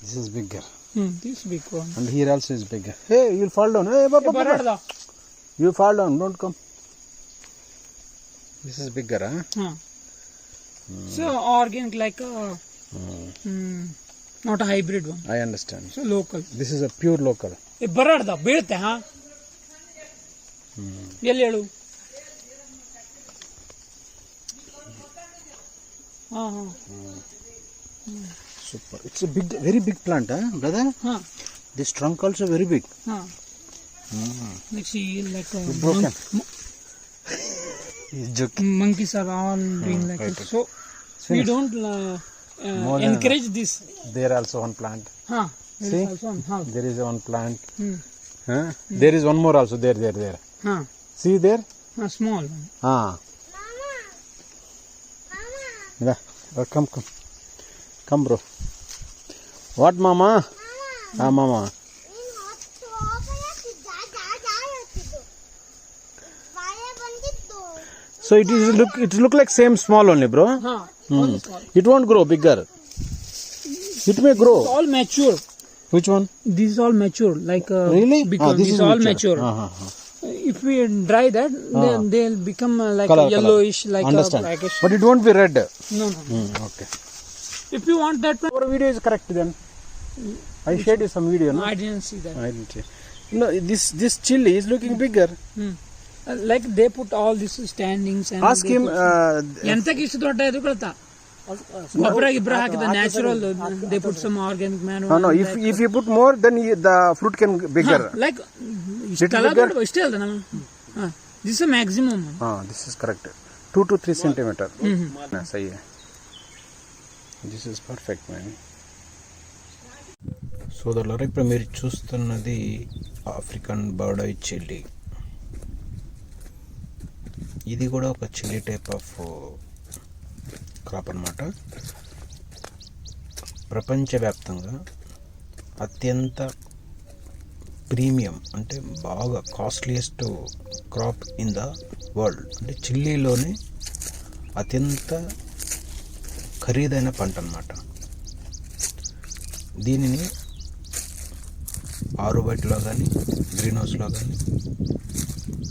This is bigger. Hmm, this big one. And here also is bigger. Hey, you'll fall down. Hey, bop, bop, bop, bop. You fall down, don't come. This is bigger, huh? huh. Hmm. So organic like a hmm. Hmm, not a hybrid one. I understand. So local. This is a pure local. ಏ ಬರಾಡ್ದ ಬೀಳುತ್ತೆ ಹಾ ಎಲ್ಲಿ ಹೇಳು ಹಾಂ ಹಾಂ hmm. Super. It's a big, very big plant, huh, brother? Huh. This trunk also very big. Huh. Mm. Like she, like uh, a broken. He's joking. Monkeys are all hmm, doing like right. So we don't uh, uh, encourage this. There also one plant. Huh. There See, is one, there is one plant. Hmm. Huh? Hmm. There is one more also there, there, there. Huh. See there? Huh, small. Ah. Mama. Mama. Yeah. Uh, come, come, come, bro. What ಮಾಮ ಹಾ ಮಾಮ ನೀನು ಹೊತ್ತು ಹೋಗಲಿಕ್ಕಿದ್ದ ಜಾಗ ಹೇಳ್ತಿದ್ದು ಮಳೆ ಬಂದಿತ್ತು so it is look it look like same small only bro Huh. Hmm. Only small. It want grow bigger it may grow All mature. Which one This is all mature. Like uh, really become, this is all mature. ಹಾ ಹಾ ಹಾ If we dry that, then they'll become uh, like Colour, a yellowish, like understand a blackish. But it want be red No, no. Hmm, okay If you want that, one, Our video is correct then. I shared you some video, no? I didn't see that. I didn't see. No, this this chili is looking bigger. Hmm. Uh, like they put all these standings and Ask they him. put- Uh, ಎಂತಕ್ಕೆ ಇಷ್ಟು ದೊಡ್ಡ ಇದು ಕೊಳ್ತಾ ಗೊಬ್ಬರ ಗಿಬ್ಬರ ಹಾಕಿದ natural they put some organic man no, no. If if you put more, then he, the fruit can be bigger. Like ಇಷ್ಟೆಲ್ಲ bigger? ದೊಡ್ಡ ಇಷ್ಟೇ ಅಲ್ದ ನಮ್ಮ this maximum Ah, this is correct. Two to three centimeter. Yeah, सही This is perfect man సోదరులారా ఇప్పుడు మీరు చూస్తున్నది ఆఫ్రికన్ బర్డ్ ఐ చిల్లీ. ఇది కూడా ఒక చిల్లీ టైప్ ఆఫ్ క్రాప్ అనమాట ప్రపంచవ్యాప్తంగా అత్యంత ప్రీమియం అంటే బాగా costliest crop in the world. అంటే చిల్లీలోనే అత్యంత ఖరీదైన పంట అన్నమాట. దీనిని ఆరుబయటలో కానీ గ్రీన్ హౌస్లో కానీ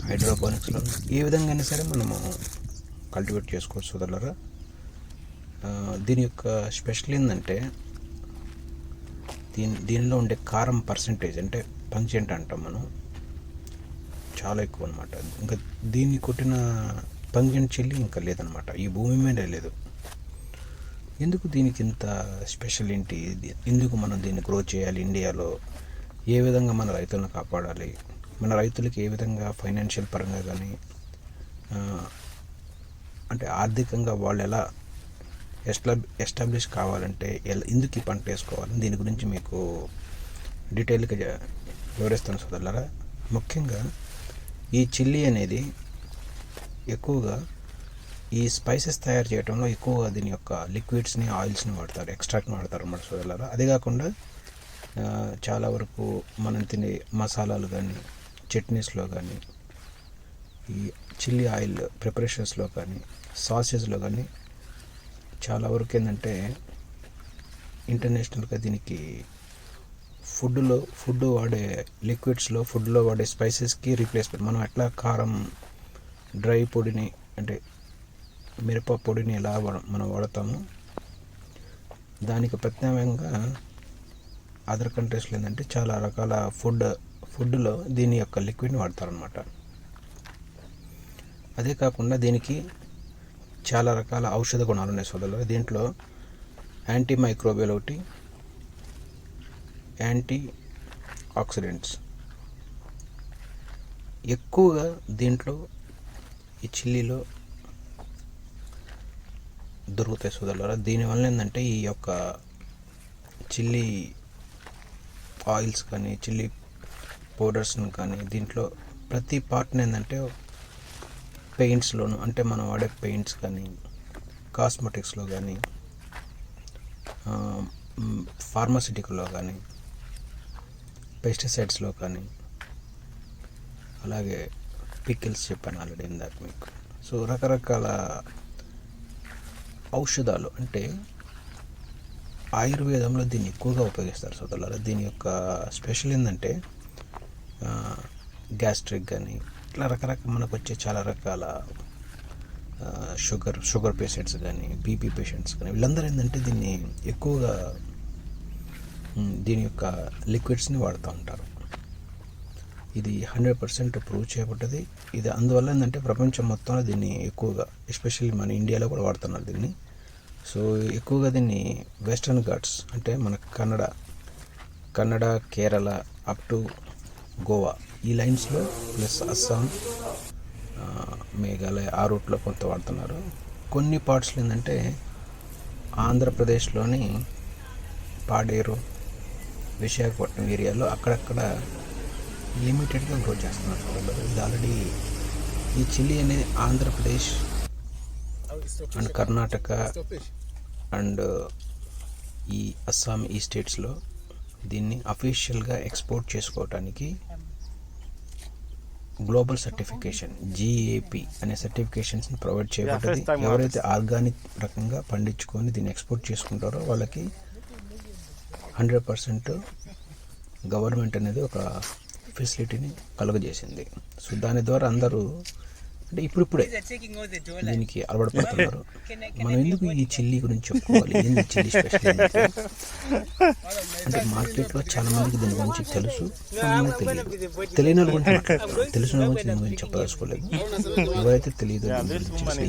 హైడ్రోపోనిక్స్లో ఏ విధంగా అయినా సరే మనము కల్టివేట్ చేసుకోవచ్చు సోదరులరా. దీని యొక్క స్పెషల్ ఏంటంటే దీని దీనిలో ఉండే కారం పర్సంటేజ్ అంటే పంచెంట్ అంటాం మనం. చాలా ఎక్కువ అనమాట ఇంకా దీన్ని కొట్టిన పంజెంట్ చెల్లి ఇంకా లేదనమాట ఈ భూమి మీద లేదు. ఎందుకు దీనికి ఇంత స్పెషల్ ఏంటి? ఎందుకు మనం దీన్ని గ్రో చేయాలి ఇండియాలో ఏ విధంగా మన రైతులను కాపాడాలి? మన రైతులకి ఏ విధంగా ఫైనాన్షియల్ పరంగా కానీ అంటే ఆర్థికంగా వాళ్ళు ఎలా ఎస్టా ఎస్టాబ్లిష్ కావాలంటే ఎలా ఎందుకు ఈ పంట వేసుకోవాలి? దీని గురించి మీకు డీటెయిల్గా వివరిస్తాను సోదరులరా. ముఖ్యంగా ఈ చిల్లీ అనేది ఎక్కువగా ఈ స్పైసెస్ తయారు చేయడంలో ఎక్కువగా దీని యొక్క లిక్విడ్స్ని ఆయిల్స్ని వాడతారు ఎక్స్ట్రాక్ట్ని వాడతారు అన్నమాట సోదరులారా. అదే కాకుండా చాలా వరకు మనం తినే మసాలాలు కానీ చట్నీస్లో కానీ ఈ చిల్లీ ఆయిల్ ప్రిపరేషన్స్లో కానీ సాసెస్లో కానీ చాలా వరకు ఏంటంటే ఇంటర్నేషనల్గా దీనికి ఫుడ్లో ఫుడ్ వాడే లిక్విడ్స్లో ఫుడ్లో వాడే స్పైసెస్కి రీప్లేస్మెంట్ మనం ఎట్లా కారం డ్రై పొడిని అంటే మిరప పొడిని ఎలా వాడ- మనం వాడతామో. దానికి ప్రత్యామ్నాయంగా అదర్ కంట్రీస్లో ఏంటంటే చాలా రకాల ఫుడ్ ఫుడ్లో దీని యొక్క లిక్విడ్ని వాడతారనమాట అదే కాకుండా దీనికి చాలా రకాల ఔషధ గుణాలు ఉన్నాయి సోదరులు దీంట్లో యాంటీ మైక్రోబియల్ ఒకటి యాంటీ ఆక్సిడెంట్స్ ఎక్కువగా దీంట్లో ఈ చిల్లీలో దొరుకుతాయి సోదరులారా. దీనివల్ల ఏంటంటే ఈ యొక్క చిల్లీ ఆయిల్స్ కానీ చిల్లీ పౌడర్స్ని కానీ దీంట్లో ప్రతి పార్ట్ని ఏంటంటే పెయింట్స్లోను అంటే మనం వాడే పెయింట్స్ కానీ కాస్మెటిక్స్లో కానీ ఫార్మసిటిక్లో కానీ పెస్టిసైడ్స్లో కానీ అలాగే పికిల్స్ చెప్పాను ఆల్రెడీ ఇందాక మీకు. సో రకరకాల ఔషధాలు అంటే ఆయుర్వేదంలో దీన్ని ఎక్కువగా ఉపయోగిస్తారు సోదరులారా. దీని యొక్క స్పెషల్ ఏంటంటే గ్యాస్ట్రిక్ కానీ ఇట్లా రకరకాల మనకు వచ్చే చాలా రకాల షుగర్ షుగర్ పేషెంట్స్ కానీ బీపీ పేషెంట్స్ కానీ వీళ్ళందరూ ఏంటంటే దీన్ని ఎక్కువగా దీని యొక్క లిక్విడ్స్ని వాడుతూ ఉంటారు. ఇది హండ్రెడ్ పర్సెంట్ ప్రూవ్ చేయబడ్డది. ఇది అందువల్ల ఏంటంటే ప్రపంచం మొత్తంలో దీన్ని ఎక్కువగా ఎస్పెషల్లీ మన ఇండియాలో కూడా వాడుతున్నారు దీన్ని. సో ఎక్కువగా దీన్ని వెస్ట్రన్ ఘాట్స్ అంటే మన కన్నడ కన్నడ కేరళ అప్ టు గోవా ఈ లైన్స్లో ప్లస్ అస్సాం మేఘాలయ ఆ రూట్లో కొంత వాడుతున్నారు. కొన్ని పార్ట్స్లో ఏంటంటే ఆంధ్రప్రదేశ్లోని పాడేరు విశాఖపట్నం ఏరియాలో అక్కడక్కడ లిమిటెడ్గా గ్రో చేస్తున్నారు వాళ్ళు. ఇది ఆల్రెడీ ఈ చిల్లీ అనేది ఆంధ్రప్రదేశ్ అండ్ కర్ణాటక అండ్ ఈ అస్సాం ఈ స్టేట్స్లో దీన్ని అఫీషియల్గా ఎక్స్పోర్ట్ చేసుకోవటానికి గ్లోబల్ సర్టిఫికేషన్ జిఏపి అనే సర్టిఫికేషన్స్ని ప్రొవైడ్ చేయబడ్డది ఎవరైతే ఆర్గానిక్ రకంగా పండించుకొని దీన్ని ఎక్స్పోర్ట్ చేసుకుంటారో వాళ్ళకి హండ్రెడ్ పర్సెంట్ గవర్నమెంట్ అనేది ఒక ఫెసిలిటీని కలుగజేసింది. సో దాని ద్వారా అందరూ అంటే ఇప్పుడిప్పుడే దీనికి అలవాటు పడుతున్నారు. మనం ఎందుకు ఈ చిల్లీ గురించి చెప్పుకోవాలి? ఏంది చిల్లీ స్పెషల్? అంటే మార్కెట్లో చాలా మందికి దీని గురించి తెలుసు. తెలియదు. తెలియని వాళ్ళ గురించి. తెలిసిన గురించి దీని గురించి చెప్పదలుచుకోలేదు. ఎవరైతే తెలియదు? దీనివల్ల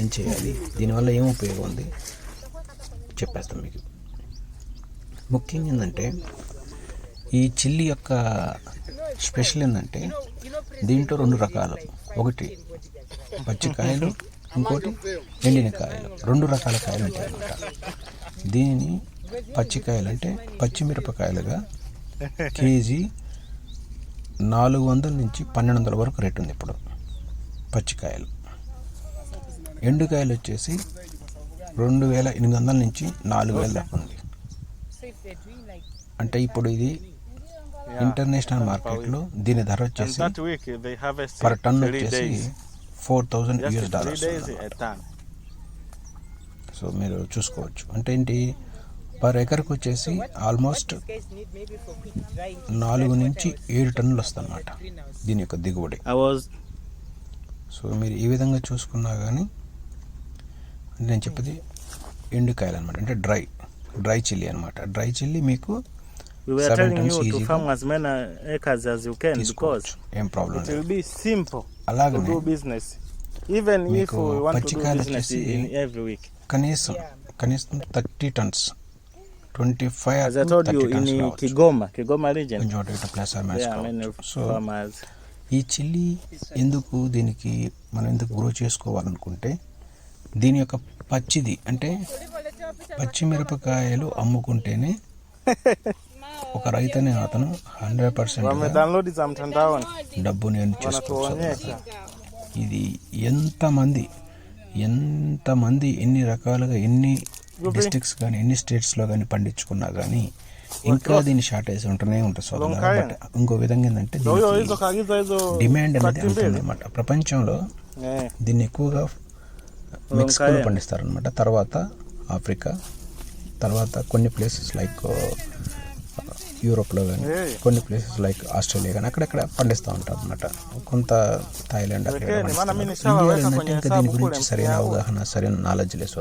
ఏం చేయాలి? దీనివల్ల ఏం ఉపయోగం ఉంది? చెప్పేస్తాం మీకు. ముఖ్యంగా ఏంటంటే ఈ చిల్లీ యొక్క స్పెషల్ ఏంటంటే దీంట్లో రెండు రకాలు. ఒకటి పచ్చికాయలు ఇంకోటి ఎండిన కాయలు. రెండు రకాల కాయలు ఉంటాయి అన్నమాట. దీనిని పచ్చికాయలు అంటే పచ్చిమిరపకాయలుగా కేజీ నాలుగు వందల నుంచి పన్నెండు వందల వరకు రేట్ ఉంది ఇప్పుడు పచ్చికాయలు ఎండుకాయలు వచ్చేసి రెండు వేల ఎనిమిది వందల నుంచి నాలుగు వేల దాకా ఉంది. అంటే ఇప్పుడు ఇది ఇంటర్నేషనల్ మార్కెట్లో దీని ధర వచ్చేసి పర్ టన్ వచ్చేసి. Four thousand US dollars. So మీరు చూసుకోవచ్చు. అంటే ఏంటి? పర్ ఎకర్కి వచ్చేసి ఆల్మోస్ట్ నాలుగు నుంచి ఏడు టన్నులు వస్తుందన్నమాట దీని యొక్క దిగుబడి. సో మీరు ఈ విధంగా చూసుకున్నా కానీ నేను చెప్పేది ఎండుకాయలు అనమాట అంటే డ్రై డ్రై చిల్లీ అనమాట డ్రై చిల్లీ మీకు we were Seven telling you to farm as many acres as you can because it will be simple to do business. Even if we want to do business in every week. కనీసం కనీసం thirty tons twenty five As I told you, in uh, Kigoma, Kigoma region, ఇటు plus are there are many so farmers. ఈ chilli ఎందుకు దీనికి మనం ఎందుకు grow చేసుకోవాలనుకుంటే దీని యొక్క పచ్చిది అంటే పచ్చిమిరపకాయలు అమ్ముకుంటేనే ఒక రైతనే అతను హండ్రెడ్ పర్సెంట్ డబ్బుని earn చేసుకోవచ్చు. ఇది ఎంతమంది ఎంతమంది ఎన్ని రకాలుగా ఎన్ని డిస్ట్రిక్ట్స్ కానీ ఎన్ని స్టేట్స్లో కానీ పండించుకున్నా కానీ ఇంకా దీని షార్టేజ్ ఉంటూనే ఉంటుంది. Lonkaye. బట్ ఇంకో విధంగా ఏంటంటే డిమాండ్ అనేది ఉంటుంది. అనమాట ప్రపంచంలో దీన్ని ఎక్కువగా మెక్సికోలో. పండిస్తారనమాట తర్వాత ఆఫ్రికా తర్వాత కొన్ని ప్లేసెస్ లైక్ యూరోప్లో కానీ. కొన్ని ప్లేసెస్ లైక్ ఆస్ట్రేలియా కానీ అక్కడక్కడ పండిస్తూ ఉంటారు అనమాట కొంత థాయిలాండ్ అక్కడ ఇండియాలో ఏంటంటే ఇంకా దీని గురించి సరైన అవగాహన సరైన నాలెడ్జ్ లేదు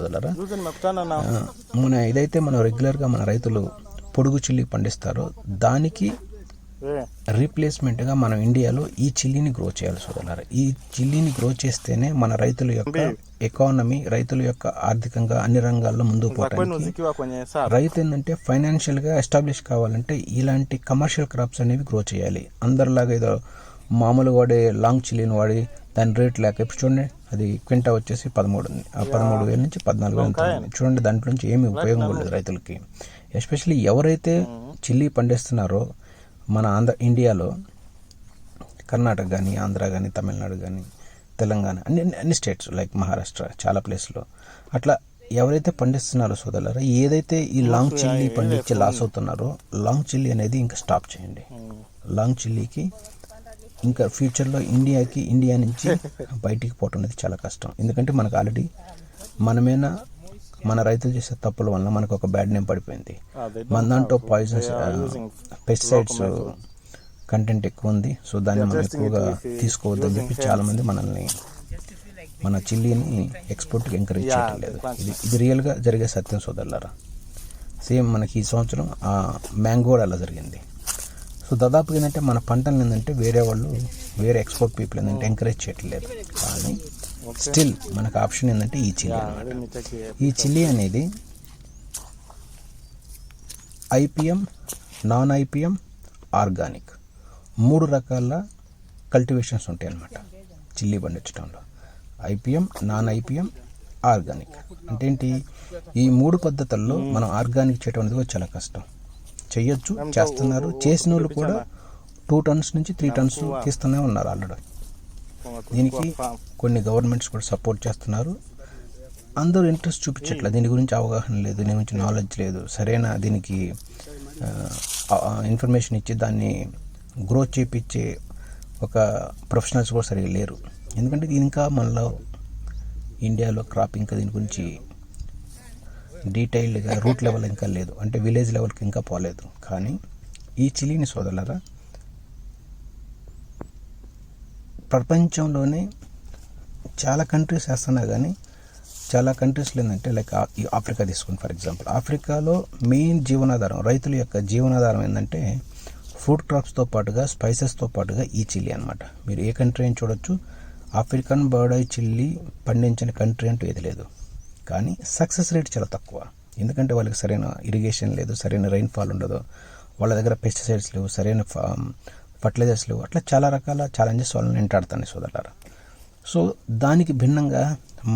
ఆ, మన ఇదైతే మనం రెగ్యులర్గా మన రైతులు పొడుగు చిల్లి పండిస్తారో. దానికి రీప్లేస్మెంట్గా మనం ఇండియాలో ఈ చిల్లీని గ్రో చేయాలి సోదరులారా. ఈ చిల్లీని గ్రో చేస్తేనే మన రైతుల యొక్క ఎకానమీ రైతుల యొక్క ఆర్థికంగా అన్ని రంగాల్లో ముందుకు పోవడానికి. రైతు ఏంటంటే ఫైనాన్షియల్గా ఎస్టాబ్లిష్ కావాలంటే ఇలాంటి కమర్షియల్ క్రాప్స్ అనేవి గ్రో చేయాలి. అందరిలాగా ఏదో మామూలు వాడే లాంగ్ చిల్లీని వాడి దాని రేట్ లేక ఇప్పుడు చూడండి అది క్వింటా వచ్చేసి పదమూడు ఉంది. ఆ పదమూడు వేల నుంచి పద్నాలుగు వేలు. చూడండి దాంట్లో నుంచి ఏమి ఉపయోగం లేదు రైతులకి. ఎస్పెషల్లీ ఎవరైతే చిల్లీ పండిస్తున్నారో మన ఆంధ్ర ఇండియాలో కర్ణాటక కానీ ఆంధ్ర కానీ తమిళనాడు కానీ తెలంగాణ అన్ని అన్ని స్టేట్స్ లైక్ మహారాష్ట్ర చాలా ప్లేస్లో. అట్లా ఎవరైతే పండిస్తున్నారో సోదరులారా ఏదైతే ఈ లాంగ్ చిల్లీ పండించి లాస్ అవుతున్నారో లాంగ్ చిల్లీ అనేది ఇంకా స్టాప్ చేయండి. లాంగ్ చిల్లీకి ఇంకా ఫ్యూచర్లో ఇండియాకి ఇండియా నుంచి బయటికి పోవటం అనేది చాలా కష్టం. ఎందుకంటే మనకు ఆల్రెడీ మనమేనా మన రైతులు చేసే తప్పుల వల్ల మనకు ఒక బ్యాడ్ నేమ్ పడిపోయింది. Ah, మన దాంట్లో పాయిజన్స్ పెస్టిసైడ్స్. కంటెంట్ ఎక్కువ ఉంది సో దాన్ని మనం ఎక్కువగా తీసుకోవద్దని చెప్పి hands. చాలా మంది మనల్ని మన చిల్లీని ఎక్స్పోర్ట్కి ఎంకరేజ్ చేయడం లేదు ఇది ఇది రియల్గా జరిగే సత్యం సోదరులారా. సేమ్ మనకి ఈ సంవత్సరం ఆ మ్యాంగో అలా జరిగింది. సో దాదాపు ఏంటంటే మన పంటలు ఏంటంటే వేరే వాళ్ళు వేరే ఎక్స్పోర్ట్ పీపుల్ ఏంటంటే ఎంకరేజ్ చేయట్లేదు. కానీ స్టిల్ మనకు ఆప్షన్ ఏంటంటే ఈ చిల్లీ. ఈ చిల్లీ అనేది ఐపిఎం నాన్ ఐపిఎం ఆర్గానిక్ మూడు రకాల కల్టివేషన్స్ ఉంటాయి అన్నమాట చిల్లీ పండించడంలో ఐపిఎం నాన్ ఐపిఎం ఆర్గానిక్ అంటే ఏంటి? ఈ మూడు పద్ధతుల్లో మనం ఆర్గానిక్ చేయడం అనేది కూడా చాలా కష్టం. చెయ్యొచ్చు చేస్తున్నారు చేసిన వాళ్ళు కూడా టూ టన్స్ నుంచి త్రీ టన్స్ తీస్తూనే ఉన్నారు ఆల్రెడీ. దీనికి. కొన్ని గవర్నమెంట్స్ కూడా సపోర్ట్ చేస్తున్నారు. అందరూ ఇంట్రెస్ట్ చూపించట్లేదు. దీని గురించి అవగాహన లేదు. దీని గురించి నాలెడ్జ్ లేదు. సరైన దీనికి ఇన్ఫర్మేషన్ ఇచ్చి దాన్ని గ్రోత్ చేపించే ఒక ప్రొఫెషనల్స్ కూడా సరిగా లేరు. ఎందుకంటే ఇది ఇంకా మనలో ఇండియాలో క్రాప్ ఇంకా దీని గురించి డీటెయిల్డ్గా రూట్ లెవెల్ ఇంకా లేదు. అంటే విలేజ్ లెవెల్కి ఇంకా పోలేదు. కానీ ఈ చిలీని సోదరులారా ప్రపంచంలోనే చాలా కంట్రీస్ వేస్తున్నా కానీ చాలా కంట్రీస్లో ఏంటంటే లైక్ ఈ ఆఫ్రికా తీసుకుని ఫర్ ఎగ్జాంపుల్ ఆఫ్రికాలో మెయిన్ జీవనాధారం రైతుల యొక్క జీవనాధారం ఏంటంటే ఫ్రూట్ క్రాప్స్తో పాటుగా స్పైసెస్తో పాటుగా ఈ చిల్లీ అనమాట మీరు ఏ కంట్రీ అని చూడొచ్చు. ఆఫ్రికన్ బర్డ్ చిల్లీ పండించిన కంట్రీ అంటూ ఏది లేదు. కానీ సక్సెస్ రేట్ చాలా తక్కువ. ఎందుకంటే వాళ్ళకి సరైన ఇరిగేషన్ లేదు సరైన రైన్ఫాల్ ఉండదు. వాళ్ళ దగ్గర పెస్టిసైడ్స్ లేవు సరైన um, ఫర్టిలైజర్స్ లేవు అట్లా చాలా రకాల ఛాలెంజెస్ వాళ్ళని వెంటాడుతాయి సోదరులారా. సో దానికి భిన్నంగా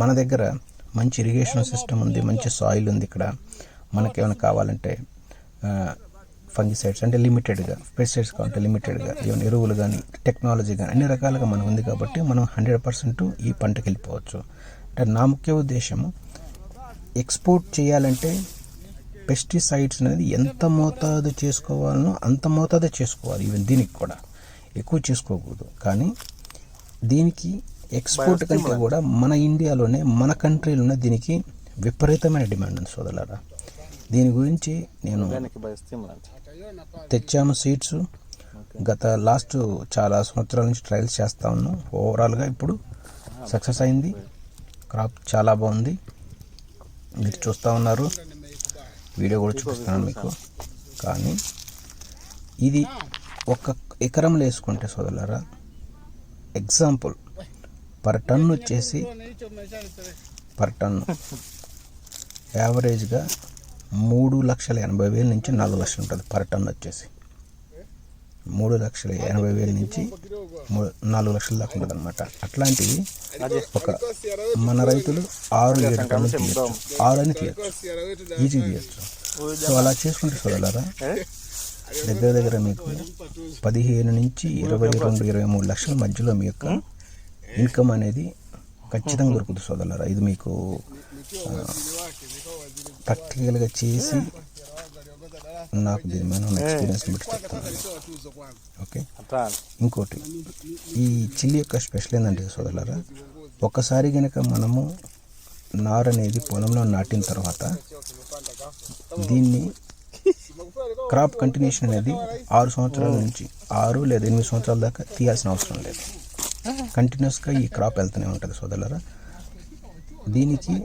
మన దగ్గర మంచి ఇరిగేషన్ సిస్టమ్ ఉంది మంచి సాయిల్ ఉంది ఇక్కడ. మనకేమైనా కావాలంటే ఫంగిసైడ్స్ అంటే లిమిటెడ్గా పెస్టిసైడ్స్ కావాలంటే లిమిటెడ్గా ఈవెన్ ఎరువులు కానీ టెక్నాలజీ కానీ అన్ని రకాలుగా మనకు ఉంది కాబట్టి మనం హండ్రెడ్ పర్సెంట్ ఈ పంటకి వెళ్ళిపోవచ్చు. అంటే నా ముఖ్య ఉద్దేశము ఎక్స్పోర్ట్ చేయాలంటే పెస్టిసైడ్స్ అనేది ఎంత మోతాదు చేసుకోవాలనో అంత మోతాదే చేసుకోవాలి ఈవెన్ దీనికి కూడా. ఎక్కువ చేసుకోకూడదు. కానీ దీనికి ఎక్స్పోర్ట్ కంటే కూడా మన ఇండియాలోనే మన కంట్రీలోనే దీనికి విపరీతమైన డిమాండ్ ఉంది సోదరులారా. దీని గురించి నేను తెచ్చాము సీడ్స్ గత లాస్ట్ చాలా సంవత్సరాల నుంచి ట్రయల్స్ చేస్తా ఉన్నాం. ఓవరాల్గా ఇప్పుడు సక్సెస్ అయింది. క్రాప్ చాలా బాగుంది. మీరు చూస్తూ ఉన్నారు. వీడియో కూడా చూపిస్తున్నాను మీకు. కానీ ఇది ఒక ఎకరంలో వేసుకుంటే సోదరులారా ఎగ్జాంపుల్ పర్ టన్ వచ్చేసి పర్ టన్ యావరేజ్గా మూడు లక్షల ఎనభై వేల నుంచి నాలుగు లక్షలు ఉంటుంది పర్ టన్ వచ్చేసి. మూడు లక్షల ఎనభై వేల నుంచి మూ- నాలుగు లక్షల దాకా ఉంటుంది అనమాట అట్లాంటివి ఒక మన రైతులు ఆరు ఏడు టన్నులు తీయచ్చు ఆరు అని తీయచ్చు ఈజీ తీయచ్చు. సో అలా చేసుకుంటే చూడాలరా దగ్గర దగ్గర మీకు పదిహేను నుంచి ఇరవై రెండు ఇరవై మూడు లక్షల మధ్యలో మీ యొక్క ఇన్కమ్ అనేది ఖచ్చితంగా దొరుకుతుంది సోదరులారా. ఇది మీకు ప్రాక్టికల్గా చేసి నాకు దీని మీద ఉన్న ఎక్స్పీరియన్స్ బట్టి చెప్తాను ఓకే ఇంకోటి. ఈ చిల్లీ యొక్క స్పెషల్ ఏంటంటే సోదరులారా ఒక్కసారి కనుక మనము నారు అనేది పొలంలో నాటిన తర్వాత దీన్ని క్రాప్ కంటిన్యూషన్ అనేది ఆరు సంవత్సరాల నుంచి ఆరు లేదా ఎనిమిది సంవత్సరాల దాకా తీయాల్సిన అవసరం లేదు. కంటిన్యూస్గా ఈ క్రాప్ వెళ్తూనే ఉంటుంది సోదరులారా. దీనికి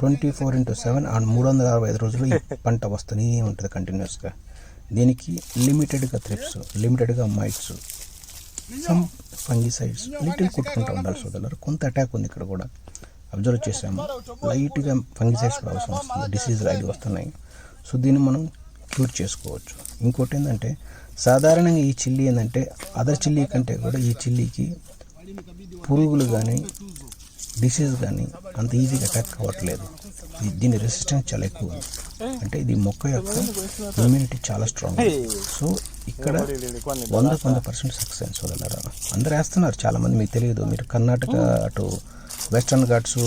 twenty four into seven and మూడు వందల అరవై ఐదు రోజులు ఈ పంట వస్తూనే ఉంటుంది కంటిన్యూస్గా. దీనికి లిమిటెడ్గా త్రిప్స్ లిమిటెడ్గా మైట్స్ సమ్ ఫంగిసైడ్స్ లిటిల్ కొట్టుకుంటూ ఉండాలి సోదరులు కొంత అటాక్ ఉంది ఇక్కడ కూడా. అబ్జర్వ్ చేసాము. లైట్గా ఫంగిసైడ్స్ కూడా అవసరం వస్తుంది. డిసీజ్ అవి వస్తున్నాయి. సో దీన్ని మనం క్యూర్ చేసుకోవచ్చు. ఇంకోటి ఏంటంటే సాధారణంగా ఈ చిల్లీ ఏంటంటే అదర్ చిల్లీ కంటే కూడా ఈ చిల్లీకి పురుగులు కానీ డిసీజ్ కానీ అంత ఈజీగా అటాక్ అవ్వట్లేదు. దీని రెసిస్టెన్స్ చాలా ఎక్కువ ఉంది. అంటే ఇది మొక్క యొక్క ఇమ్యూనిటీ చాలా స్ట్రాంగ్ సో ఇక్కడ వంద వంద పర్సెంట్ సక్సెస్ వదలరా? అందరు వేస్తున్నారు. చాలామంది మీకు తెలియదు. మీరు కర్ణాటక అటు Western Ghats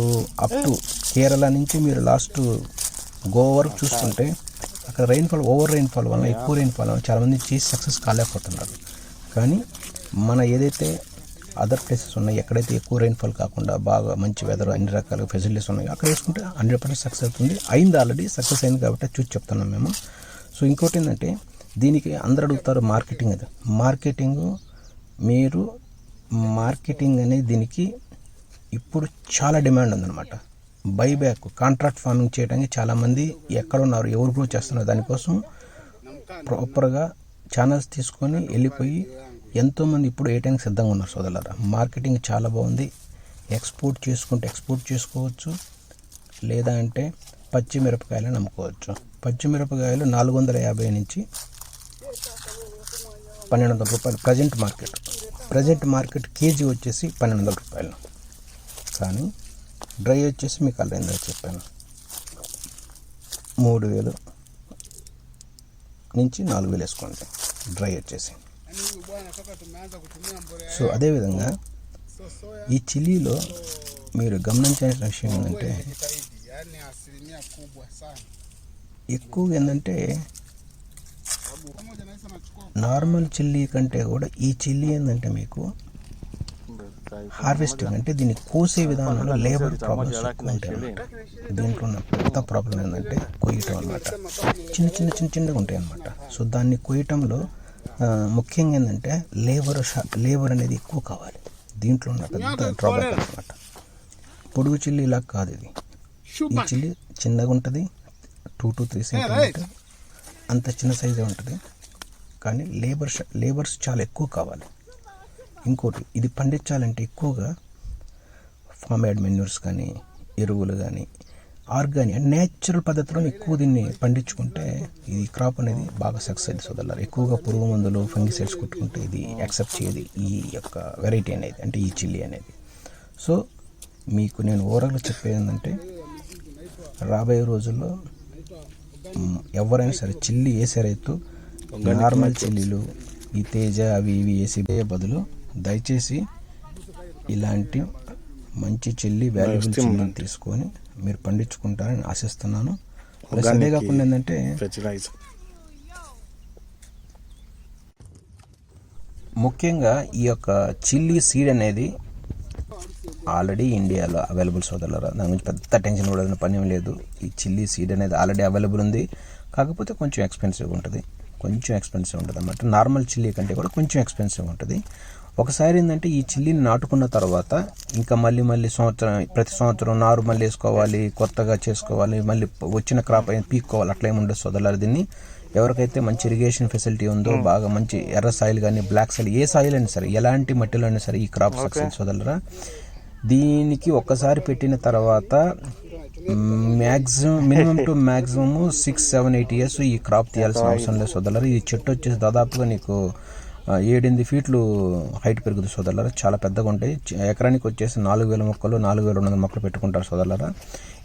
up to Kerala నుంచి మీరు లాస్ట్ గోవా వరకు చూస్తుంటే అక్కడ రెయిన్ఫాల్ ఓవర్ రెయిన్ఫాల్ వల్ల ఎక్కువ రెయిన్ఫాల్ వల్ల చాలామంది చేసి సక్సెస్ కాలేకపోతున్నారు. కానీ మన ఏదైతే అదర్ ప్లేసెస్ ఉన్నాయి. ఎక్కడైతే ఎక్కువ రైన్ఫాల్ కాకుండా బాగా మంచి వెదర్ అన్ని రకాల ఫెసిలిటీస్ ఉన్నాయి. అక్కడ వేసుకుంటే హండ్రెడ్ పర్సెంట్ సక్సెస్ అవుతుంది. అయింది ఆల్రెడీ సక్సెస్ అయింది కాబట్టి చూసి చెప్తున్నాం మేము. సో ఇంకోటి ఏంటంటే దీనికి అందరు అడుగుతారు మార్కెటింగ్ అది. మార్కెటింగ్ మీరు మార్కెటింగ్ అనేది దీనికి ఇప్పుడు చాలా డిమాండ్ ఉందన్నమాట. బైబ్యాక్ కాంట్రాక్ట్ ఫార్మింగ్ చేయడానికి చాలామంది ఎక్కడ ఉన్నారు ఎవరు గ్రో చేస్తున్నారు దానికోసం ప్రాపర్గా ఛానల్స్ తీసుకొని వెళ్ళిపోయి ఎంతోమంది ఇప్పుడు వేయటానికి సిద్ధంగా ఉన్నారు సోదరులారా. మార్కెటింగ్ చాలా బాగుంది. ఎక్స్పోర్ట్ చేసుకుంటే ఎక్స్పోర్ట్ చేసుకోవచ్చు. లేదా అంటే పచ్చిమిరపకాయలు అమ్ముకోవచ్చు. పచ్చిమిరపకాయలు నాలుగు వందల యాభై నుంచి పన్నెండు వందల రూపాయలు present market present market KG వచ్చేసి పన్నెండు వందల రూపాయలు. కానీ డ్రై వచ్చేసి మీకు అలా ఇందాక చెప్పాను. మూడు వేలు నుంచి నాలుగు వేలు వేసుకోండి. డ్రై వచ్చేసి. సో అదేవిధంగా ఈ చిల్లీలో మీరు గమనించాల్సిన విషయం ఏంటంటే ఎక్కువగా ఏంటంటే నార్మల్ చిల్లీ కంటే కూడా ఈ చిల్లీ ఏంటంటే మీకు హార్వెస్టింగ్ అంటే దీన్ని కోసే విధానంలో లేబర్ ప్రాబ్లమ్స్ ఎక్కువ ఉంటాయి అన్నమాట దీంట్లో ఉన్న పెద్ద ప్రాబ్లం ఏంటంటే కొయ్యటం అనమాట చిన్న చిన్న చిన్న చిన్నగా ఉంటాయి అనమాట సో దాన్ని కొయ్యటంలో ముఖ్యంగా ఏంటంటే లేబర్ లేబర్ అనేది ఎక్కువ కావాలి. దీంట్లో ఉన్న పెద్ద డ్రాబ్యాక్ అనమాట పొడుగు చిల్లి ఇలా కాదు ఇది. ఈ చిల్లి చిన్నగా ఉంటుంది టూ టు త్రీ సెంటీమీటర్ అంత చిన్న సైజే ఉంటుంది. కానీ లేబర్ లేబర్స్ చాలా ఎక్కువ కావాలి. ఇంకోటి ఇది పండించాలంటే ఎక్కువగా ఫామ్ యాడ్ మెన్యూర్స్ కానీ ఎరువులు కానీ ఆర్గానిక్ అంటే నేచురల్ పద్ధతిలో ఎక్కువ దీన్ని పండించుకుంటే ఇది క్రాప్ అనేది బాగా సక్సెస్ అయింది సోదరులారు. ఎక్కువగా పురుగు మందులు ఫంగిసైడ్స్ కొట్టుకుంటే ఇది యాక్సెప్ట్ చేయదు ఈ యొక్క వెరైటీ అనేది అంటే ఈ చిల్లీ అనేది. సో మీకు నేను ఓవరాల్గా చెప్పేది ఏంటంటే రాబోయే రోజుల్లో ఎవరైనా సరే చిల్లి వేసే రైతు నార్మల్ చిల్లీలు ఈ తేజ అవి ఇవి వేసి బదులు దయచేసి ఇలాంటి మంచి చిల్లి వాల్యుబుల్ చిల్లీని తీసుకొని మీరు పండించుకుంటారని ఆశిస్తున్నాను. ప్లస్ అదే కాకుండా ఏంటంటే ముఖ్యంగా ఈ యొక్క చిల్లీ సీడ్ అనేది ఆల్రెడీ ఇండియాలో అవైలబుల్ సోదరులరా దాని గురించి పెద్ద టెన్షన్ పడాల్సిన పని లేదు. ఈ చిల్లీ సీడ్ అనేది ఆల్రెడీ అవైలబుల్ ఉంది. కాకపోతే కొంచెం ఎక్స్పెన్సివ్ ఉంటుంది. కొంచెం ఎక్స్పెన్సివ్ ఉంటుంది అన్నమాట నార్మల్ చిల్లీ కంటే కూడా కొంచెం ఎక్స్పెన్సివ్ ఉంటుంది. ఒకసారి ఏంటంటే ఈ చిల్లీని నాటుకున్న తర్వాత ఇంకా మళ్ళీ మళ్ళీ సంవత్సరం ప్రతి సంవత్సరం నారు మళ్ళీ వేసుకోవాలి కొత్తగా చేసుకోవాలి మళ్ళీ వచ్చిన క్రాప్ అయిన పీక్కోవాలి అట్లా ఏమి ఉండదు సోదరులారు. దీన్ని ఎవరికైతే మంచి ఇరిగేషన్ ఫెసిలిటీ ఉందో బాగా మంచి ఎర్ర సాయిల్ కానీ బ్లాక్ సాయిల్ ఏ సాయిల్ అయినా సరే ఎలాంటి మట్టిలో అయినా సరే ఈ క్రాప్ సక్సెస్ సోదరులరా. దీనికి ఒక్కసారి పెట్టిన తర్వాత maximum minimum to maximum six seven eight years ఈ క్రాప్ తీయాల్సిన అవసరం లేదు సోదరులారా. ఈ చెట్టు వచ్చేసి దాదాపుగా నీకు ఏడెనిమిది ఫీట్లు హైట్ పెరుగుతుంది సోదరులారా. చాలా పెద్దగా ఉంటాయి. ఎకరానికి వచ్చేసి నాలుగు వేల మొక్కలు నాలుగు వేల రెండు వందల మొక్కలు పెట్టుకుంటారు సోదరులారా.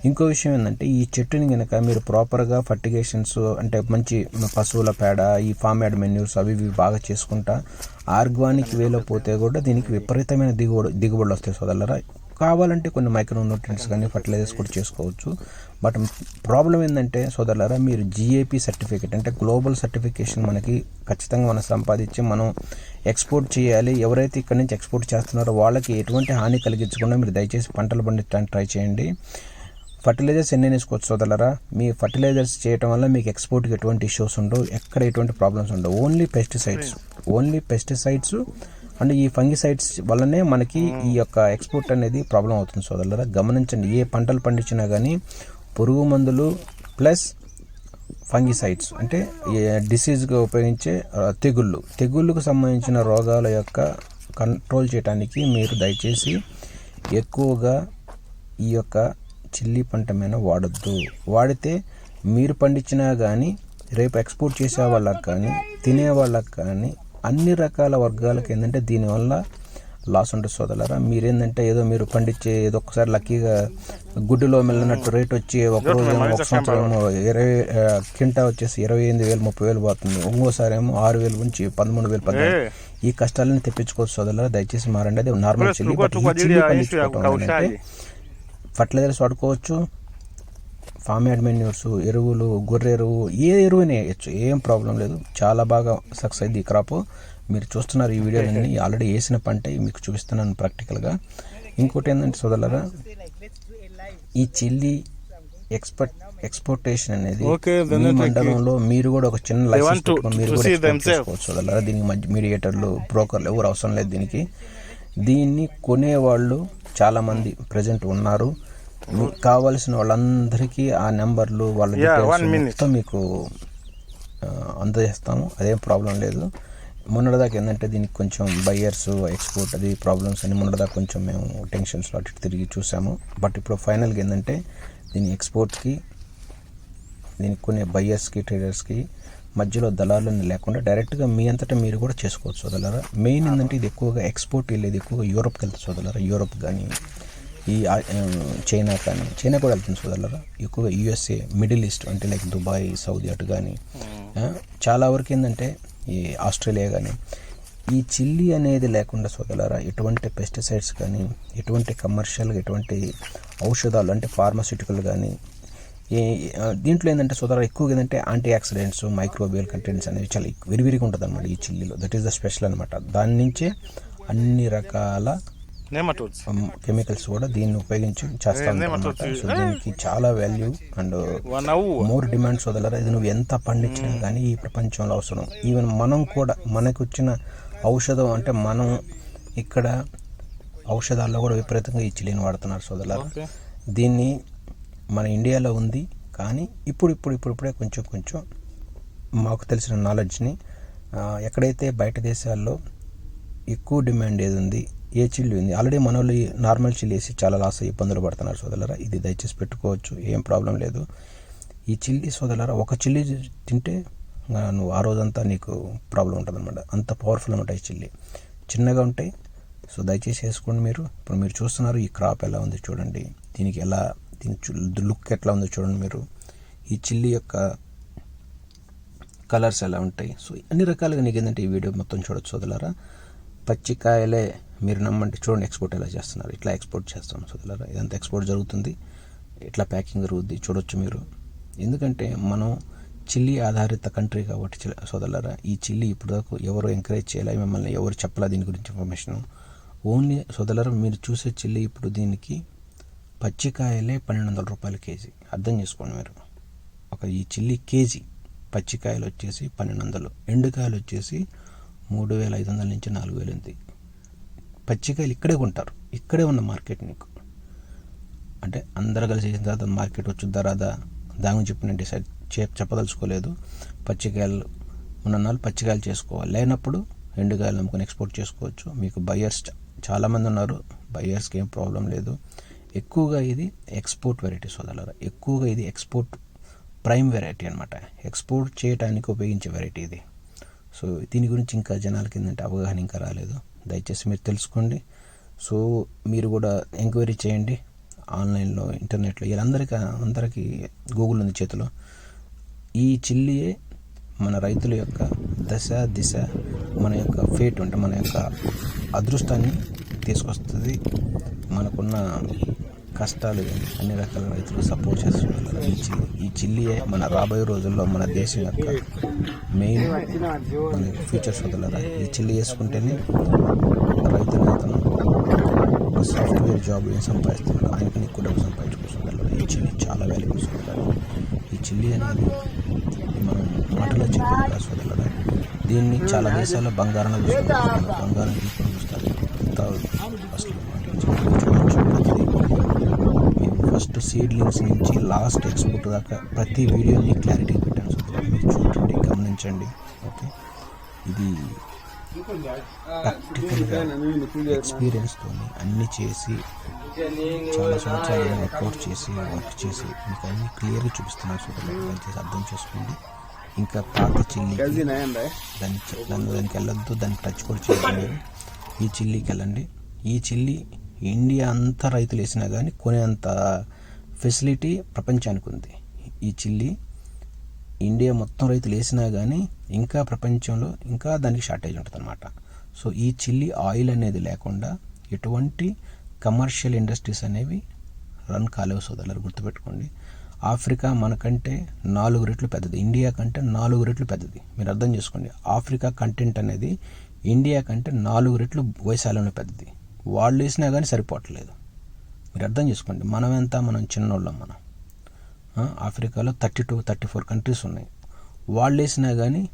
ఇంకో విషయం ఏంటంటే ఈ చెట్టుని కనుక మీరు ప్రాపర్గా ఫర్టిగేషన్స్ అంటే మంచి పశువుల పేడ ఈ ఫామ్ యాడ్ మెన్యూస్ అవి ఇవి బాగా చేసుకుంటా ఆర్గానిక్ వేలో పోతే కూడా దీనికి విపరీతమైన దిగుబడి దిగుబడులు వస్తాయి సోదరులారా. కావాలంటే కొన్ని మైక్రో న్యూట్రియంట్స్ కానీ ఫర్టిలైజర్స్ కూడా చేసుకోవచ్చు. బట్ ప్రాబ్లం ఏంటంటే సోదరులారా మీరు జిఏపి సర్టిఫికేట్ అంటే గ్లోబల్ సర్టిఫికేషన్ మనకి ఖచ్చితంగా మనం సంపాదించి మనం ఎక్స్పోర్ట్ చేయాలి. ఎవరైతే ఇక్కడ నుంచి ఎక్స్పోర్ట్ చేస్తున్నారో వాళ్ళకి ఎటువంటి హాని కలిగించకుండా మీరు దయచేసి పంటలు పండించడానికి ట్రై చేయండి. ఫర్టిలైజర్స్ ఎన్ని వేసుకోవచ్చు సోదరులరా? మీ ఫర్టిలైజర్స్ చేయటం వల్ల మీకు ఎక్స్పోర్ట్కి ఎటువంటి ఇష్యూస్ ఉండవు ఎక్కడ ఎటువంటి ప్రాబ్లమ్స్ ఉండవు. Only pesticides only pesticides and ఈ ఫంగిసైడ్స్ వల్లనే మనకి ఈ యొక్క ఎక్స్పోర్ట్ అనేది ప్రాబ్లం అవుతుంది సోదరులారా. గమనించండి ఏ పంటలు పండించినా కానీ పురుగు మందులు ప్లస్ ఫంగిసైడ్స్ అంటే డిసీజ్గా ఉపయోగించే తెగుళ్ళు. తెగుళ్ళకు సంబంధించిన రోగాల యొక్క కంట్రోల్ చేయడానికి మీరు దయచేసి ఎక్కువగా ఈ యొక్క చిల్లీ పంట మీద వాడద్దు. వాడితే మీరు పండించినా కానీ రేపు ఎక్స్పోర్ట్ చేసే వాళ్ళకి కానీ తినే వాళ్ళకి కానీ అన్ని రకాల వర్గాలకు ఏంటంటే దీనివల్ల లాస్ ఉంటుంది సోదరులారా. మీరేంటంటే ఏదో మీరు పండించే ఏదో ఒకసారి లక్కీగా గుడ్డులో మెల్లనట్టు రేట్ వచ్చి ఒక రోజు ఒక సంవత్సరం ఇరవై కింటా వచ్చేసి ఇరవై ఎనిమిది వేలు ముప్పై వేలు పోతుంది. ఇంకోసారి ఏమో ఆరు వేలు నుంచి పదమూడు వేలు పద్దెనిమిది ఈ కష్టాలను తెప్పించుకోవచ్చు సోదరులారా. దయచేసి మారండి. అది నార్మల్ చిల్లీ బట్ ఈ చిల్లీ పండించుకోవటం ఫర్టిలైజర్స్ వాడుకోవచ్చు ఫామ్ యాడ్ మెన్యూర్స్ ఎరువులు గొర్రె ఎరువు ఏ ఎరువునే వేయచ్చు ఏం ప్రాబ్లం లేదు. చాలా బాగా సక్సెస్ అయింది ఈ క్రాప్ మీరు చూస్తున్నారు ఈ వీడియోలన్నీ ఆల్రెడీ వేసిన పంట మీకు చూపిస్తున్నాను ప్రాక్టికల్గా ఇంకోటి ఏంటంటే సోదరులారా ఈ చిల్లీ ఎక్స్పర్ట్ ఎక్స్పోర్టేషన్ అనేది మీ మండలంలో మీరు కూడా ఒక చిన్న లైసెన్స్ పెట్టుకొని మీరు కూడా. చేసుకోవచ్చు సోదరులారా. దీనికి మధ్య మీడియేటర్లు బ్రోకర్లు ఎవరు అవసరం లేదు దీనికి. దీన్ని కొనేవాళ్ళు చాలామంది ప్రజెంట్ ఉన్నారు. మీకు కావాల్సిన వాళ్ళందరికీ ఆ నెంబర్లు వాళ్ళ. మొత్తం మీకు అందజేస్తాము. అదేం ప్రాబ్లం లేదు. మొన్నటిదాకా ఏంటంటే దీనికి కొంచెం బయ్యర్స్ ఎక్స్పోర్ట్ అది ప్రాబ్లమ్స్ అని మొన్నటిదాకా కొంచెం మేము టెన్షన్స్లో అటు తిరిగి చూసాము. బట్ ఇప్పుడు ఫైనల్గా ఏంటంటే దీని ఎక్స్పోర్ట్కి దీనికి కొనే బయ్యర్స్కి ట్రేడర్స్కి మధ్యలో దళాలను లేకుండా డైరెక్ట్గా మీ అంతటా మీరు కూడా చేసుకోవచ్చు సోదరులారా. మెయిన్ ఏంటంటే ఇది ఎక్కువగా ఎక్స్పోర్ట్ వెళ్ళేది ఎక్కువగా యూరోప్కి వెళ్తుంది సోదరులారా. యూరోప్ కానీ ఈ చైనా కానీ చైనా కూడా వెళ్తుంది సోదరులారా? ఎక్కువగా యూఎస్ఏ మిడిల్ ఈస్ట్ అంటే లైక్ దుబాయ్ సౌదీ అటు కానీ చాలా వరకు ఏంటంటే ఈ ఆస్ట్రేలియా కానీ ఈ చిల్లీ అనేది లేకుండా సోదరులారా ఎటువంటి పెస్టిసైడ్స్ కానీ ఎటువంటి కమర్షియల్గా ఎటువంటి ఔషధాలు అంటే ఫార్మాస్యూటికల్ కానీ ఆ, దీంట్లో ఏంటంటే సోదర ఎక్కువగా ఏంటంటే యాంటీ ఆక్సిడెంట్స్ మైక్రోబియల్ కంటెంట్స్ అనేవి చాలా విరివిరిగా ఉంటుంది అనమాట ఈ చిల్లీలో. దట్ ఈస్ ద స్పెషల్ అనమాట దాని నుంచే అన్ని రకాల. కెమికల్స్ కూడా దీన్ని ఉపయోగించి చేస్తా అనమాట సో దీనికి చాలా వాల్యూ అండ్. మోర్ డిమాండ్ సోదరులారా ఇది నువ్వు ఎంత పండించినా కానీ ఈ ప్రపంచంలో అవసరం. ఈవెన్ మనం కూడా మనకు వచ్చిన ఔషధం అంటే మనం ఇక్కడ ఔషధాల్లో కూడా విపరీతంగా ఈ చిల్లీని వాడుతున్నారు సోదరులారా. దీన్ని మన ఇండియాలో ఉంది కానీ ఇప్పుడు ఇప్పుడు ఇప్పుడు ఇప్పుడే కొంచెం కొంచెం మాకు తెలిసిన నాలెడ్జ్ని ఎక్కడైతే బయట దేశాల్లో ఎక్కువ డిమాండ్ ఏది ఉంది ఏ చిల్లి ఉంది? ఆల్రెడీ మన వాళ్ళు నార్మల్ చిల్లి వేసి చాలా లాస్ అయ్యి ఇబ్బందులు పడుతున్నారు సోదరులరా. ఇది దయచేసి పెట్టుకోవచ్చు ఏం ప్రాబ్లం లేదు. ఈ చిల్లి సోదరులరా ఒక చిల్లి తింటే నువ్వు ఆ రోజంతా నీకు ప్రాబ్లం ఉంటుంది అనమాట అంత పవర్ఫుల్ అనమాట ఈ చిల్లి. చిన్నగా ఉంటాయి సో దయచేసి వేసుకోండి మీరు. ఇప్పుడు మీరు చూస్తున్నారు ఈ క్రాప్ ఎలా ఉంది చూడండి. దీనికి ఎలా దీని లుక్ ఎట్లా ఉందో చూడండి మీరు. ఈ చిల్లి యొక్క కలర్స్ ఎలా ఉంటాయి? సో అన్ని రకాలుగా నీకు ఏంటంటే ఈ వీడియో మొత్తం చూడొచ్చు వదలరా పచ్చికాయలే మీరు నమ్మంటే చూడండి ఎక్స్పోర్ట్ ఎలా చేస్తున్నారు. ఇట్లా ఎక్స్పోర్ట్ చేస్తాం సోదరులారా. ఇదంతా ఎక్స్పోర్ట్ జరుగుతుంది. ఇట్లా ప్యాకింగ్ జరుగుద్ది. చూడొచ్చు మీరు. ఎందుకంటే మనం చిల్లీ ఆధారిత కంట్రీ కాబట్టి సోదరులారా ఈ చిల్లీ ఇప్పుడు దాకా ఎవరు ఎంకరేజ్ చేయాలి మిమ్మల్ని ఎవరు చెప్పాలా దీని గురించి ఇన్ఫర్మేషన్ ఓన్లీ సోదరులారా మీరు చూసే చిల్లీ ఇప్పుడు దీనికి పచ్చికాయలే పన్నెండు వందల రూపాయలు కేజీ. అర్థం చేసుకోండి మీరు. ఒక ఈ చిల్లీ కేజీ పచ్చికాయలు వచ్చేసి పన్నెండు వందలు ఎండుకాయలు వచ్చేసి మూడు వేల ఐదు వందల నుంచి నాలుగు వేలు ఉంది పచ్చికాయలు ఇక్కడే కొంటారు. ఇక్కడే ఉన్న మార్కెట్ నీకు. అంటే అందరు కలిసి చేసిన తర్వాత మార్కెట్ వచ్చిన తర్వాత దాని గురించి ఇప్పుడు నేను డిసైడ్ చే చెప్పదలుచుకోలేదు. పచ్చికాయలు ఉన్న నాలుగు పచ్చికాయలు చేసుకోవాలి. లేనప్పుడు ఎండుకాయలు నమ్ముకొని ఎక్స్పోర్ట్ చేసుకోవచ్చు. మీకు బయర్స్ చాలామంది ఉన్నారు. బయర్స్కి ఏం ప్రాబ్లం లేదు. ఎక్కువగా ఇది ఎక్స్పోర్ట్ వెరైటీస్ వదలరా ఎక్కువగా ఇది ఎక్స్పోర్ట్ ప్రైమ్ వెరైటీ అనమాట ఎక్స్పోర్ట్ చేయడానికి ఉపయోగించే వెరైటీ ఇది. సో దీని గురించి ఇంకా జనాలకి ఏంటంటే అవగాహన ఇంకా రాలేదు. దయచేసి మీరు తెలుసుకోండి. సో మీరు కూడా ఎంక్వైరీ చేయండి. ఆన్లైన్లో ఇంటర్నెట్లో వీళ్ళందరికీ అందరికీ గూగుల్ ఉంది చేతిలో. ఈ చిల్లియే మన రైతుల యొక్క దశ దిశ మన యొక్క ఫేట్ అంటే మన యొక్క అదృష్టాన్ని తీసుకొస్తుంది. మనకున్న కష్టాలు కానీ అన్ని రకాల రైతులు సపోర్ట్ చేస్తున్నారు. ఈ చిల్లి ఈ చిల్లియే మన రాబోయే రోజుల్లో మన దేశం యొక్క మెయిన్ మన ఫ్యూచర్స్ వదలరా ఈ చిల్లి వేసుకుంటేనే రైతు అతను ఒక సాఫ్ట్వేర్ జాబ్ సంపాదిస్తున్నారు. సంపాదిస్తున్నాడు ఆయనకి నీకు డబ్బు సంపాదించుకుంటున్నారు ఈ చిల్లి చాలా వాల్యూబుల్స్ వదలరు ఈ చిల్లి అనేది మనం మాటలో చెప్పేది కాదు వదలరా దీన్ని చాలా దేశాల్లో బంగారంలో చూసుకుంటారు బంగారం తీసుకొని చూస్తారు ఎంత అసలు చూడొచ్చు ప్రతిదీ మేము ఫస్ట్ సీడ్లింగ్స్ నుంచి లాస్ట్ ఎక్స్పోర్ట్ దాకా ప్రతి వీడియోని క్లారిటీ పెట్టాను సో మీరు చూడండి గమనించండి. ఓకే? ఇది ప్రాక్టికల్గా ఎక్స్పీరియన్స్తో అన్నీ చేసి చాలా సంవత్సరాలు వర్కౌట్ చేసి వర్క్ చేసి మీకు అన్ని క్లియర్గా చూపిస్తున్నాను. సో చేసి అర్థం చేసుకోండి. ఇంకా పాత చిల్లి దాన్ని దాన్ని దానికి వెళ్ళొద్దు దానికి టచ్ కూడా చేయండి ఈ చిల్లీకి వెళ్ళండి. ఈ చిల్లీ ఇండియా అంతా రైతులు వేసినా కానీ కొనేంత ఫెసిలిటీ ప్రపంచానికి ఉంది. ఈ చిల్లి ఇండియా మొత్తం రైతులు వేసినా కానీ ఇంకా ప్రపంచంలో ఇంకా దానికి షార్టేజ్ ఉంటుంది అనమాట సో ఈ చిల్లి ఆయిల్ అనేది లేకుండా ఎటువంటి కమర్షియల్ ఇండస్ట్రీస్ అనేవి రన్ కాలేవు సోదరులు గుర్తుపెట్టుకోండి. ఆఫ్రికా మనకంటే నాలుగు రెట్లు పెద్దది. ఇండియా కంటే నాలుగు రెట్లు పెద్దది. మీరు అర్థం చేసుకోండి. ఆఫ్రికా కంటెంట్ అనేది ఇండియా కంటే నాలుగు రెట్లు వైశాల్యంలో పెద్దది. వాళ్ళు వేసినా కానీ సరిపోవట్లేదు. మీరు అర్థం చేసుకోండి మనం ఎంత మనం చిన్నోళ్ళం మనం. ఆఫ్రికాలో thirty two thirty four countries ఉన్నాయి. వాళ్ళు వేసినా కానీ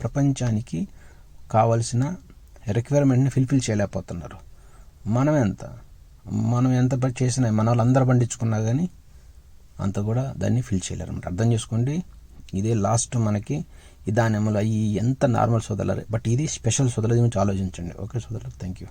ప్రపంచానికి కావలసిన రిక్వైర్మెంట్ని ఫిల్ఫిల్ చేయలేకపోతున్నారు. మనం ఎంత మనం ఎంత చేసినా మన వాళ్ళందరూ పండించుకున్నా కానీ అంత కూడా దాన్ని ఫిల్ చేయలేరు. అనమాట అర్థం చేసుకోండి ఇదే లాస్ట్ మనకి ఈ అమలు అయ్యి ఎంత నార్మల్ సోదరులు బట్ ఇది స్పెషల్ సోదరుల గురించి ఆలోచించండి. ఓకే సోదరులు థ్యాంక్ యూ